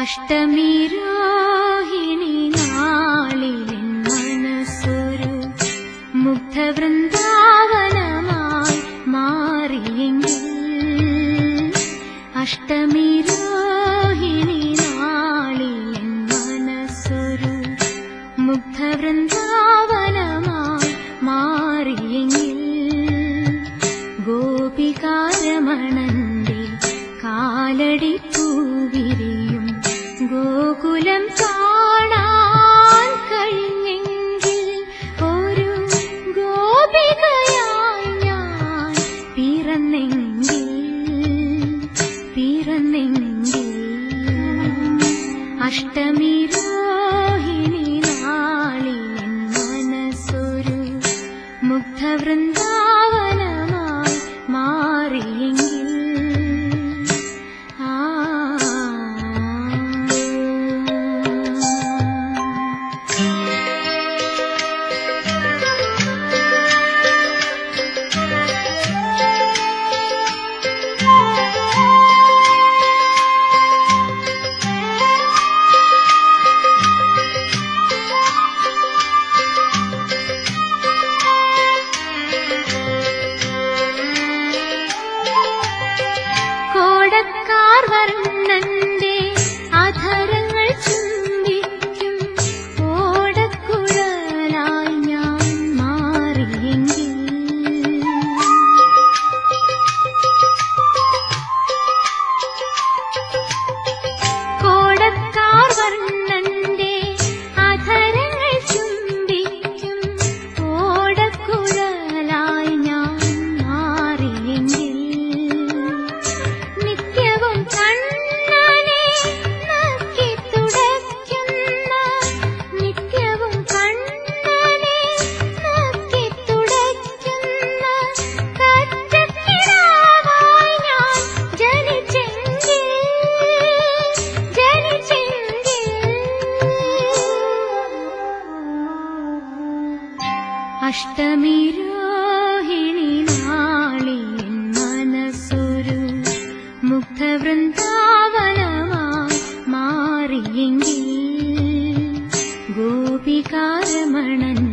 അഷ്ടമി രാഹിണി നാളിലെൻ മനസ്സൊരു മുഗ്ധവൃന്ദാവനമായി മാറിയെങ്കിൽ അഷ്ടമി രാഹിണി നാളിലെൻ മനസ്സൊരു മുഗ്ധവൃന്ദാവനമായി മാറിയെങ്കിൽ ഗോപികാരമണന്റെ കാലടി പൂവിരിയും ഗോകുലം കാണാൻ കഴിഞ്ഞെങ്കിൽ ഒരു ഗോപികയായി ഞാൻ പിറന്നെങ്കിൽ പിറന്നെങ്കിൽ. അഷ്ടമി രോഹിണി നാളിലെൻ മനസ്സൊരു മുഗ്ധവൃന്ദാവനമായി മാറിയെങ്കിൽ अष्टमीरोहिणी नाळि मनसुरु मुग्धवृन्तावयवा मारयिङ्गी गोपिकारमणन्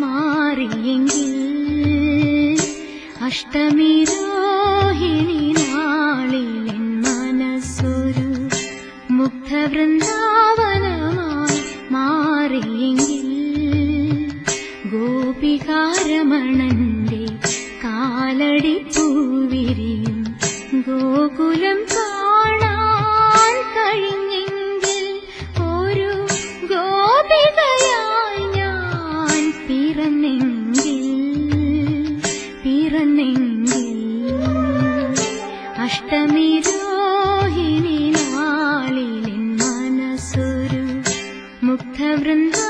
മാറിയെങ്കിൽ അഷ്ടമി രോഹിണി നാളിലെൻ മനസ്സൊരു മുഗ്ധവൃന്ദാവനമായി മാറിയെങ്കിൽ മാറിയെങ്കിൽ ഗോപികാരമണന്റെ കാലടി പൂവിരിയും ഗോകുലം കാണാൻ കഴിഞ്ഞെങ്കിൽ ഒരു ഗോപികയായി ഞാൻ പിറന്നെങ്കിൽ പിറന്നെങ്കിൽ അഷ്ടമി രോഹിണി നാളിലിൻ മനസ്സൊരു മുക്തവൃന്ദ